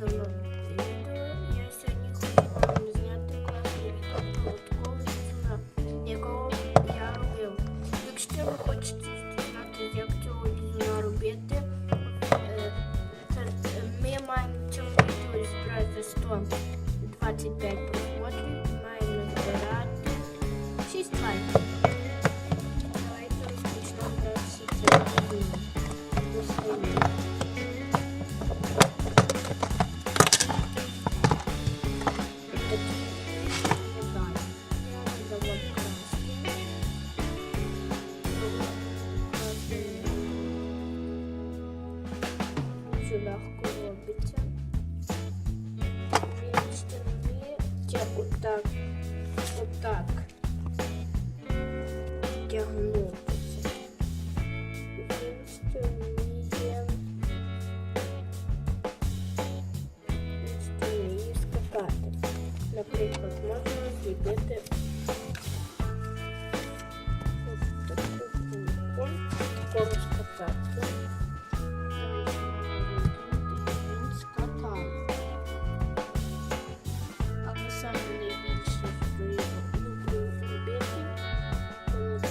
давно відео. Я сьогодні хочу вам зняти класне відео молоткового я робив. Хочете знати, як цього робити, е, е, ми маємо в цьому відео зібрати 125%. дуже легко робиться. Я отак, отак тягну. Наприклад, можна зробити ось таку кульку, таку розкатати.